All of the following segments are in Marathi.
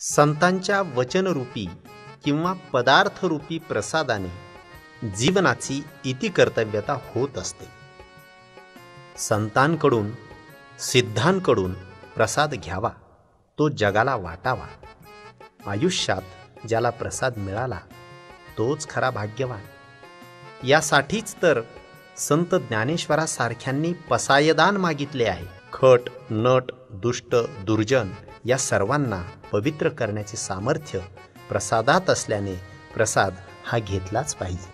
संतांच्या वचनरूपी किंवा पदार्थरूपी प्रसादाने जीवनाची इति कर्तव्यता होत असते. संतांकडून सिद्धांकडून प्रसाद घ्यावा तो जगाला वाटावा. आयुष्यात ज्याला प्रसाद मिळाला तोच खरा भाग्यवान. यासाठीच तर संत ज्ञानेश्वरासारख्यांनी पसायदान मागितले आहे. खट नट दुष्ट दुर्जन या सर्वांना पवित्र करण्याचे सामर्थ्य प्रसादात असल्याने प्रसाद हा घेतलाच पाहिजे.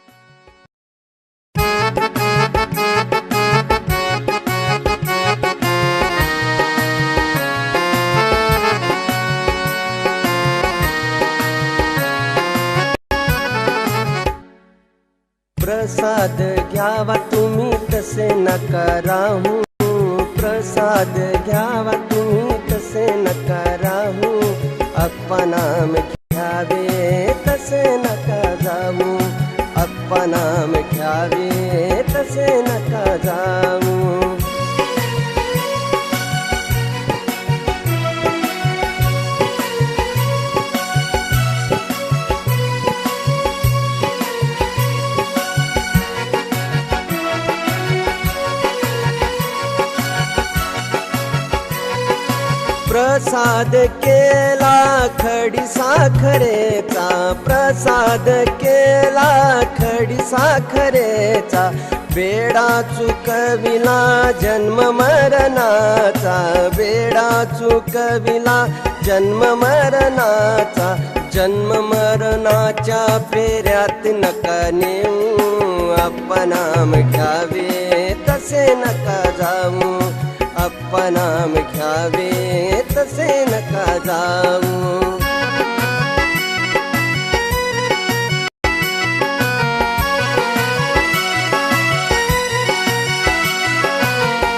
प्रसाद घ्यावा तुम्ही तसे नकाराहू. प्रसाद घ्यावा तुम्ही तसे नका राहू अप्पा नाम घ्यावे तसे नका जाऊ अप्पा नाम घ्यावे तसे नका जाऊ प्रसाद केला खडी साखरेचा प्रसाद केला खडी साखरेचा. बेडा चुकविला जन्म मरणाचा. बेडा चुकविला जन्म मरणाचा. जन्म मरणाच्या फेऱ्यात नका नेऊ आपण नाम घ्यावे तसे नका नाम घ्यावे तसे नका जाऊ.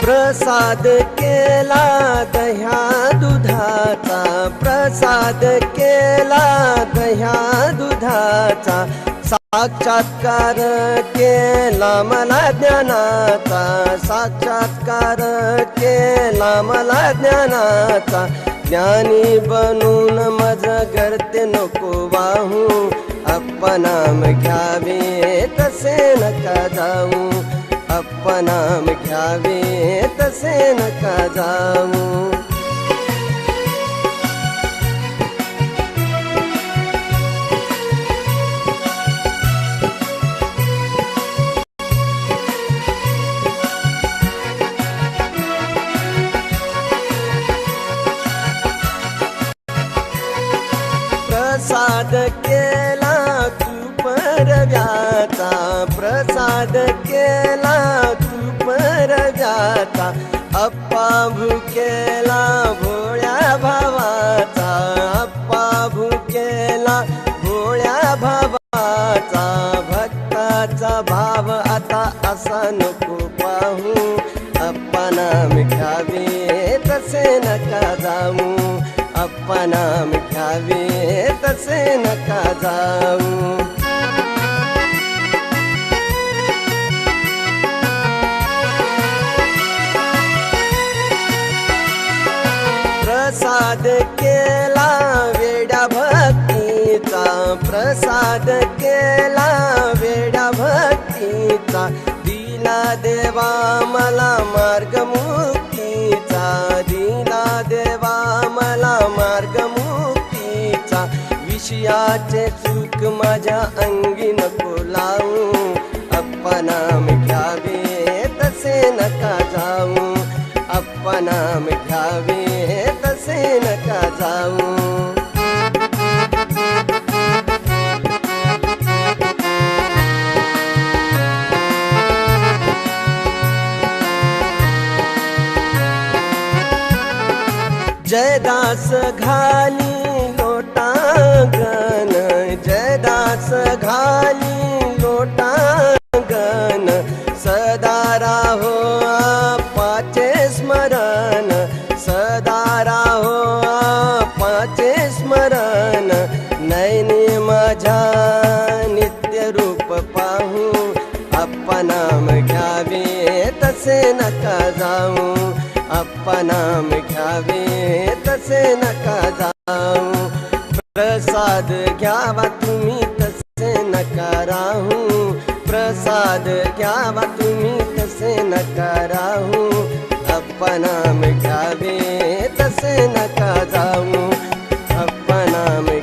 प्रसाद केला दह्या दुधाचा प्रसाद केला दह्या दुधाचा साक्षात्कार केला मला ज्ञानाचा साक्षात्कार केला. मला ज्ञानाचा ज्ञानी बनून मज करते नको वाहू. आपण घ्यावे तसे नका जाऊ. आपण घ्यावे तसे नका जाऊ. केला तू परव्याचा प्रसाद केला तू परव्याचा अप्पा भुकेला भोळ्या भावाचा अप्पा भुकेला भोळ्या भावाचा भक्ताचा भाव आता असा नको पाहू अप्पा नाम घ्यावे तसे नका जाऊ अप्पा नाम तसे नका जाऊ। प्रसाद केला वेड्या भक्तीचा प्रसाद केला वेड्या भक्तीचा दिला देवा मला मार्ग विषयाचे चूक माझ्या अंगी नको लावू. अप्पा नाम घ्यावे तसे नका जाऊ. अप्पा नाम घ्यावे तसे नका जाऊ. जयदास घाली गन जयदास घाली लोटांगण. सदा राहो पाचे स्मरण. सदा राहो पाचे स्मरण. नैनी माझ्या नित्य रूप पाहू. अप्पा नाम घ्यावे तसे नका जाऊ. अप्पा नाम घ्यावे तसे नका जाऊ. प्रसाद घ्यावा तुम्ही तसे नकाराहू. प्रसाद घ्यावा तुम्ही तसे नकाराहू. नाम घ्यावे तसे नका जाऊ. नाम